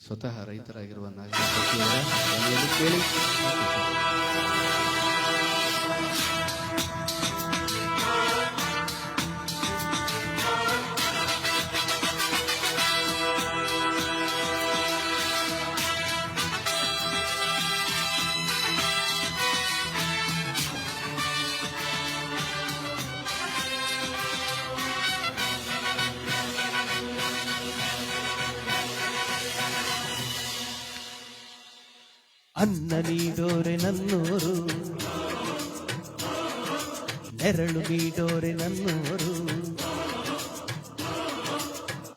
ಸ್ವತಃ ರೈತರಾಗಿರುವ ನಾಗರಿಕ ಕೇಳಿ. ಅನ್ನ ನೀಡೋರೆ ನನ್ನೋರು. ನೆರಳು ನೀಡೋರೆ ನನ್ನೋರು.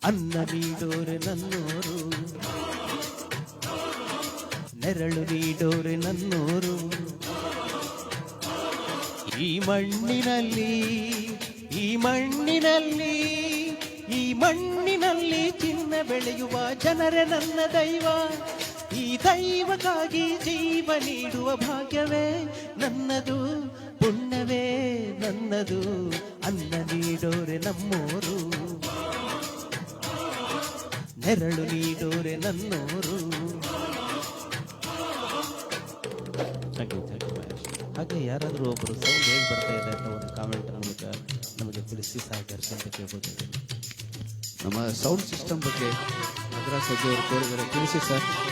ಅನ್ನ ನೀಡೋರೆ ನನ್ನೋರು. ನೆರಳು ನೀಡೋರೆ ನನ್ನೋರು. ಈ ಮಣ್ಣಿನಲ್ಲಿ ಈ ಮಣ್ಣಿನಲ್ಲಿ ಈ ಮಣ್ಣಿನಲ್ಲಿ ಚಿನ್ನ ಬೆಳೆಯುವ ಜನರೇ ನನ್ನ ದೈವ. ಈ ದೈವಕ್ಕಾಗಿ ಜೀವ ನೀಡುವ ಭಾಗ್ಯವೇ ನನ್ನದು ಪುಣ್ಯವೇ ನನ್ನದು. ಅನ್ನ ನೀಡೋರೆ ನಮ್ಮೋರು. ನೆರಳು ನೀಡೋರೆ ನನ್ನೋರು. ಹಾಗೆ ಯಾರಾದರೂ ಒಬ್ಬರು ಸೌಂಡ್ ಹೇಗೆ ಬರ್ತಾ ಇದೆ ಅಂತ ಒಂದು ಕಾಮೆಂಟ್ ಮೂಲಕ ನಮಗೆ ತಿಳಿಸಿ ಸಹಕರಿಸಿ ಅಂತ ಕೇಳ್ಬೋದು ನಮ್ಮ ಸೌಂಡ್ ಸಿಸ್ಟಮ್ ಬಗ್ಗೆ ಮದ್ರಾಸ್ ಸಜ್ಜು ಅವರು ಕೋರಿದರೆ ತಿಳಿಸಿ ಸರ್.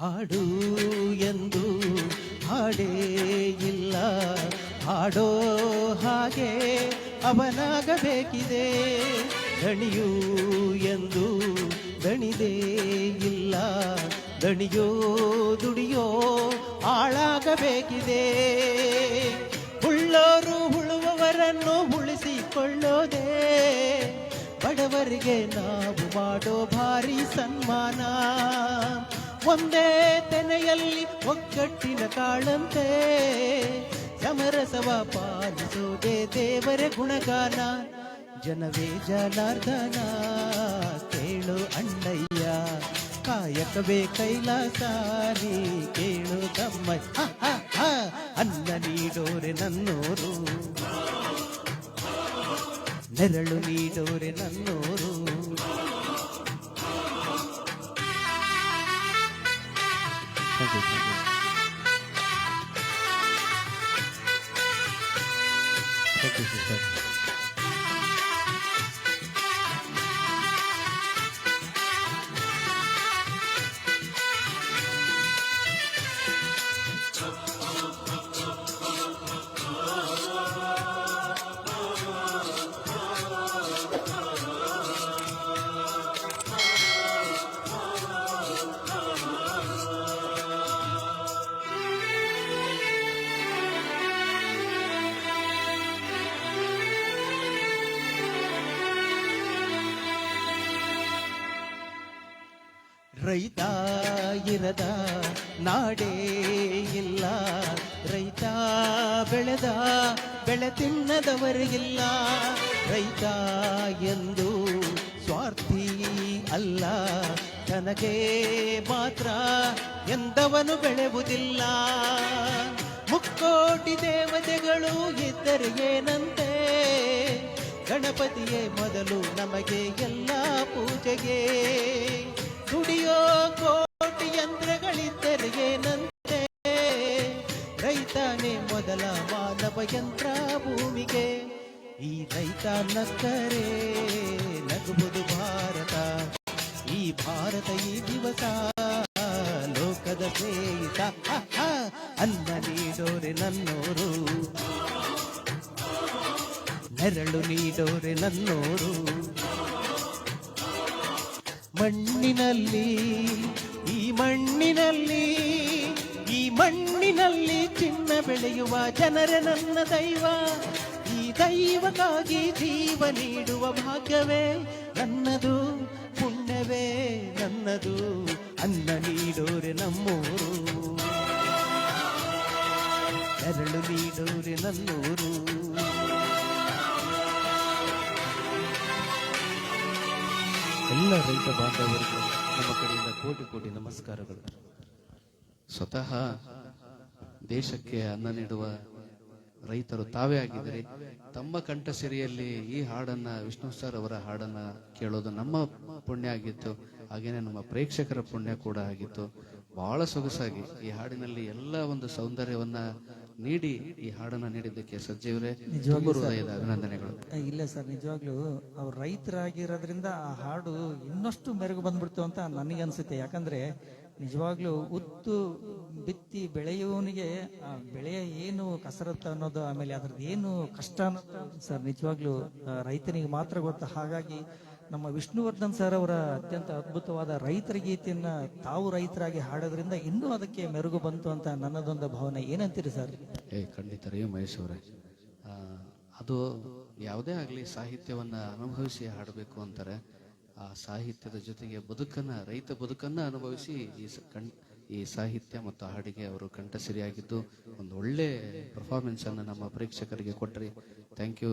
ಹಾಡು ಎಂದು ಹಾಡೇ ಇಲ್ಲ. ಹಾಡೋ ಹಾಗೆ ಅವನಾಗಬೇಕಿದೆ. ದಣಿಯು ಎಂದು ದಣಿದೇ ಇಲ್ಲ. ದಣಿಯೋ ದುಡಿಯೋ ಹಾಳಾಗಬೇಕಿದೆ. ಉಳ್ಳೋರು ಹುಳುವವರನ್ನು ಉಳಿಸಿಕೊಳ್ಳೋದೇ. ಬಡವರಿಗೆ ನಾವು ಮಾಡೋ ಭಾರಿ ಸನ್ಮಾನ. ಒಂದೇ ತೆನೆಯಲ್ಲಿ ಒಗ್ಗಟ್ಟಿನ ಕಾಳಂತೆ ಸಮರಸವ ಪಾಲಿಸೋದೇ ದೇವರ ಗುಣಗಾನ. ಜನವೇ ಜನಾರ್ದನ, ಕೇಳು ಅಣ್ಣಯ್ಯ. ಕಾಯಕವೇ ಕೈಲಾಸಾರಿ, ಕೇಳು ತಮ್ಮಯ್ಯ. ಅನ್ನ ನೀಡೋರೆ ನನ್ನೋರು. ನೆರಳು ನೀಡೋರೆ ನನ್ನೋರು. 千水千水。千水千水。ರೈತ ಇರದ ನಾಡೇ ಇಲ್ಲ. ರೈತ ಬೆಳೆದ, ಬೆಳೆ ತಿನ್ನದವರಿಗಿಲ್ಲ ರೈತ ಎಂದು ಸ್ವಾರ್ಥಿ ಅಲ್ಲ. ತನಗೆ ಮಾತ್ರ ಎಂದವನು ಬೆಳೆಯುವುದಿಲ್ಲ. ಮುಕ್ಕೋಟಿ ದೇವತೆಗಳು ಇದ್ದರೆ ಏನಂತೆ? ಗಣಪತಿಯೇ ಮೊದಲು ನಮಗೆ ಎಲ್ಲ ಪೂಜೆಗೆ ದುಡಿಯೋ ಕೋಟಿ ಯಂತ್ರಗಳಿದ್ದರೆ ಏನಂತೆ ರೈತನೇ ಮೊದಲ ಮಾನವ ಯಂತ್ರ ಭೂಮಿಗೆ ಈ ರೈತ ನಕ್ಕರೆ ನಗುವುದು ಭಾರತ ಈ ಭಾರತ ಈ ದಿವಸ ಲೋಕದ ಸ್ನೇಹಿತ ಹ, ಹ. ಅನ್ನ ನೀಡೋರೆ ನನ್ನೋರು ನೆರಳು ನೀಡೋರೆ ನನ್ನೋರು ಮಣ್ಣಿನಲ್ಲಿ, ಈ ಮಣ್ಣಿನಲ್ಲಿ ಈ ಮಣ್ಣಿನಲ್ಲಿ ಚಿನ್ನ ಬೆಳೆಯುವ ಜನರೇ ನನ್ನ ದೈವ. ಈ ದೈವಕ್ಕಾಗಿ ಜೀವ ನೀಡುವ ಭಾಗ್ಯವೇ ನನ್ನದು, ಪುಣ್ಯವೇ ನನ್ನದು. ಅನ್ನ ನೀಡೋರೆ ನಮ್ಮೋರು. ಎರಳು ನೀಡೋರೆ ನನ್ನೋರು. ಎಲ್ಲ ರೈತ ಬಾಂಧವರಿಗೂ ನಮ್ಮ ಕಡೆಯಿಂದ ಕೋಟಿ ಕೋಟಿ ನಮಸ್ಕಾರಗಳು. ಸ್ವತಃ ದೇಶಕ್ಕೆ ಅನ್ನ ನೀಡುವ ರೈತರು ತಾವೇ ಆಗಿದ್ದರೆ ತಮ್ಮ ಕಂಠಸಿರಿಯಲ್ಲಿ ಈ ಹಾಡನ್ನ ವಿಷ್ಣು ಸರ್ ಅವರ ಹಾಡನ್ನ ಕೇಳೋದು ನಮ್ಮ ಪುಣ್ಯ ಆಗಿತ್ತು. ಹಾಗೇನೆ ನಮ್ಮ ಪ್ರೇಕ್ಷಕರ ಪುಣ್ಯ ಕೂಡ ಆಗಿತ್ತು. ಬಹಳ ಸೊಗಸಾಗಿ ಈ ಹಾಡಿನಲ್ಲಿ ಎಲ್ಲ ಒಂದು ಸೌಂದರ್ಯವನ್ನ ನೀಡಿ ಈ ಹಾಡನ್ನ ನೀಡಿದ್ದಕ್ಕೆ ಸಜ್ಜೀವರೇ ನಿಜವಾಗ್ಲೂ ಹೃದಯದ ಅಭಿನಂದನೆಗಳು. ಇಲ್ಲ ಸರ್ ನಿಜವಾಗ್ಲೂ ಅವ್ರು ರೈತರಾಗಿರೋದ್ರಿಂದ ಆ ಹಾಡು ಇನ್ನಷ್ಟು ಮೆರುಗು ಬಂದ್ಬಿಡ್ತು ಅಂತ ನನಗೆ ಅನ್ಸುತ್ತೆ ಯಾಕಂದ್ರೆ ನಿಜವಾಗ್ಲೂ ಉತ್ತು ಬಿತ್ತಿ ಬೆಳೆಯುವವನಿಗೆ ಆ ಬೆಳೆಯ ಏನು ಕಸರತ್ತು ಅನ್ನೋದು ಆಮೇಲೆ ಅದ್ರದ್ದು ಏನು ಕಷ್ಟ ಅನ್ನೋದು ಸರ್ ನಿಜವಾಗ್ಲೂ ರೈತನಿಗೆ ಮಾತ್ರ ಗೊತ್ತ. ಹಾಗಾಗಿ ನಮ್ಮ ವಿಷ್ಣುವರ್ಧನ್ ಸರ್ ಅವರ ಅತ್ಯಂತ ಅದ್ಭುತವಾದ ರೈತರ ಗೀತೆಯನ್ನ ತಾವು ರೈತರಾಗಿ ಹಾಡೋದ್ರಿಂದ ಇನ್ನೂ ಅದಕ್ಕೆ ಮೆರುಗು ಬಂತು ಅಂತ ನನ್ನದೊಂದು ಭಾವನೆ. ಏನಂತೀರಿ ಸರ್ ಏ, ಖಂಡಿತ ರೀ ಮಹೇಶ್ ಅದು ಯಾವುದೇ ಆಗಲಿ ಸಾಹಿತ್ಯವನ್ನ ಅನುಭವಿಸಿ ಹಾಡಬೇಕು ಅಂತಾರೆ. ಆ ಸಾಹಿತ್ಯದ ಜೊತೆಗೆ ಬದುಕನ್ನ, ರೈತ ಬದುಕನ್ನ ಅನುಭವಿಸಿ ಈ ಕಣ್, ಈ ಸಾಹಿತ್ಯ ಮತ್ತು ಹಾಡಿಗೆ ಅವರು ಕಂಠಸಿರಿಯಾಗಿದ್ದು ಒಂದು ಒಳ್ಳೆ ಪರ್ಫಾರ್ಮೆನ್ಸ್ ಅನ್ನು ನಮ್ಮ ಪ್ರೇಕ್ಷಕರಿಗೆ ಕೊಟ್ರಿ. Thank you